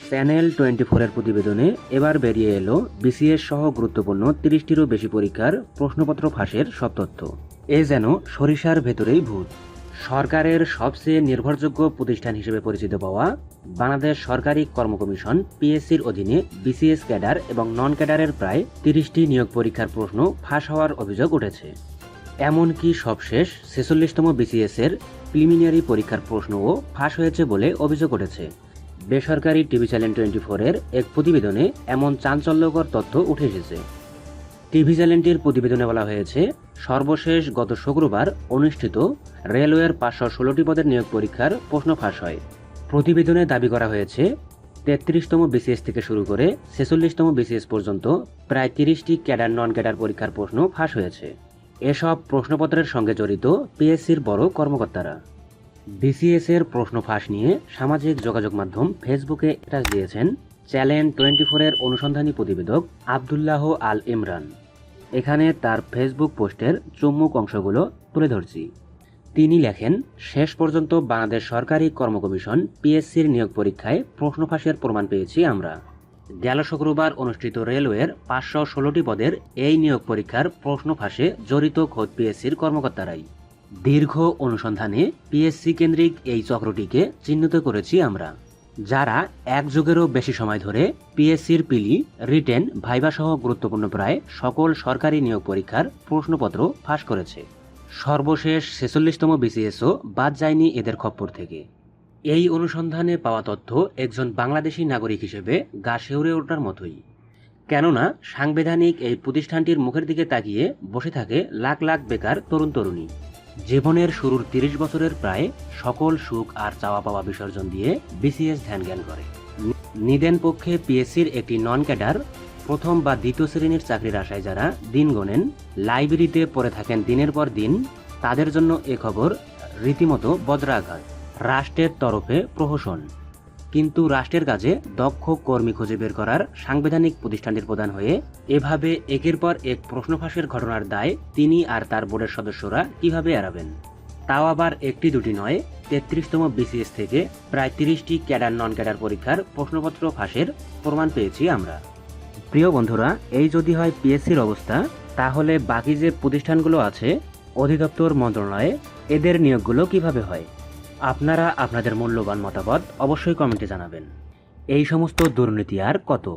Channel twenty ফোরের প্রতিবেদনে এবার বেরিয়ে এলো বিসিএস সহ গুরুত্বপূর্ণ তিরিশটিরও বেশি পরীক্ষার প্রশ্নপত্র ফাঁসের সব তথ্য। এ যেন সরিষার ভেতরেই ভূত। সরকারের সবচেয়ে নির্ভরযোগ্য প্রতিষ্ঠান হিসেবে পরিচিত পাওয়া বাংলাদেশ সরকারি কর্ম কমিশন পিএসসির অধীনে বিসিএস ক্যাডার এবং নন ক্যাডারের প্রায় তিরিশটি নিয়োগ পরীক্ষার প্রশ্ন ফাঁস হওয়ার অভিযোগ উঠেছে। এমনকি সবশেষ ছেচল্লিশতম বিসিএস এর প্রিলিমিনারি পরীক্ষার প্রশ্নও ফাঁস হয়েছে বলে অভিযোগ উঠেছে। বেসরকারি টিভি চ্যানেল টোয়েন্টি ফোরের এক প্রতিবেদনে এমন চাঞ্চল্যকর তথ্য উঠে এসেছে। টিভি চ্যানেলটির প্রতিবেদনে বলা হয়েছে, সর্বশেষ গত শুক্রবার অনুষ্ঠিত রেলওয়ের পাঁচশো ষোলোটি পদের নিয়োগ পরীক্ষার প্রশ্ন ফাঁস হয়। প্রতিবেদনে দাবি করা হয়েছে, তেত্রিশতম বিসিএস থেকে শুরু করে ছেচল্লিশতম বিসিএস পর্যন্ত প্রায় তিরিশটি ক্যাডার নন ক্যাডার পরীক্ষার প্রশ্ন ফাঁস হয়েছে। এসব প্রশ্নপত্রের সঙ্গে জড়িত পিএসসির বড় কর্মকর্তারা। বিসিএস এর প্রশ্ন ফাঁস নিয়ে সামাজিক যোগাযোগ মাধ্যম ফেসবুকে স্ট্যাটাস দিয়েছেন চ্যানেল টোয়েন্টি ফোরের অনুসন্ধানী প্রতিবেদক আবদুল্লাহ আল ইমরান। এখানে তার ফেসবুক পোস্টের চুম্বুক অংশগুলো তুলে ধরছি। তিনি লেখেন, শেষ পর্যন্ত বাংলাদেশ সরকারি কর্মকমিশন পিএসসির নিয়োগ পরীক্ষায় প্রশ্ন ফাঁসের প্রমাণ পেয়েছি আমরা। গেল শুক্রবার অনুষ্ঠিত রেলওয়ের পাঁচশো ষোলোটি পদের এই নিয়োগ পরীক্ষার প্রশ্ন ফাঁসে জড়িত খোদ পিএসসির কর্মকর্তারাই। দীর্ঘ অনুসন্ধানে পিএসসি কেন্দ্রিক এই চক্রটিকে চিহ্নিত করেছি আমরা, যারা এক যুগেরও বেশি সময় ধরে পিএসসির পিলি, রিটেন, ভাইবা সহ গুরুত্বপূর্ণ প্রায় সকল সরকারি নিয়োগ পরীক্ষার প্রশ্নপত্র ফাঁস করেছে। সর্বশেষ ছেচল্লিশতম বিসিএসও বাদ যায়নি এদের খপ্পর থেকে। এই অনুসন্ধানে পাওয়া তথ্য একজন বাংলাদেশি নাগরিক হিসেবে গা শিউরে ওঠার মতোই। কেননা, সাংবিধানিক এই প্রতিষ্ঠানটির মুখের দিকে তাকিয়ে বসে থাকে লাখ লাখ বেকার তরুণ তরুণী জীবনের শুরুর তিরিশ বছরের প্রায় সকল সুখ আর চাওয়া পাওয়া বিসর্জন দিয়ে বিসিএস ধ্যান জ্ঞান করে। নিদেন পক্ষে পিএসসির একটি নন ক্যাডার প্রথম বা দ্বিতীয় শ্রেণির চাকরির আশায় যারা দিন গোনেন, লাইব্রেরিতে পড়ে থাকেন দিনের পর দিন, তাদের জন্য এ খবর রীতিমতো বজ্রাঘাত। রাষ্ট্রের তরফে প্রহসন। কিন্তু রাষ্ট্রের কাজে দক্ষ কর্মী খুঁজে বের করার সাংবিধানিক প্রতিষ্ঠানটির প্রধান হয়ে এভাবে একের পর এক প্রশ্ন ফাঁসের ঘটনার দায় তিনি আর তার বোর্ডের সদস্যরা কীভাবে এড়াবেন? তাও আবার একটি দুটি নয়, তেত্রিশতম বিসিএস থেকে প্রায় তিরিশটি ক্যাডার নন ক্যাডার পরীক্ষার প্রশ্নপত্র ফাঁসের প্রমাণ পেয়েছি আমরা। প্রিয় বন্ধুরা, এই যদি হয় পিএসসির অবস্থা, তাহলে বাকি যে প্রতিষ্ঠানগুলো আছে, অধিদপ্তর, মন্ত্রণালয়ে, এদের নিয়োগগুলো কীভাবে হয়? আপনারা আপনাদের মূল্যবান মতামত অবশ্যই কমেন্টে জানাবেন। এই সমস্ত দুর্নীতি আর কত?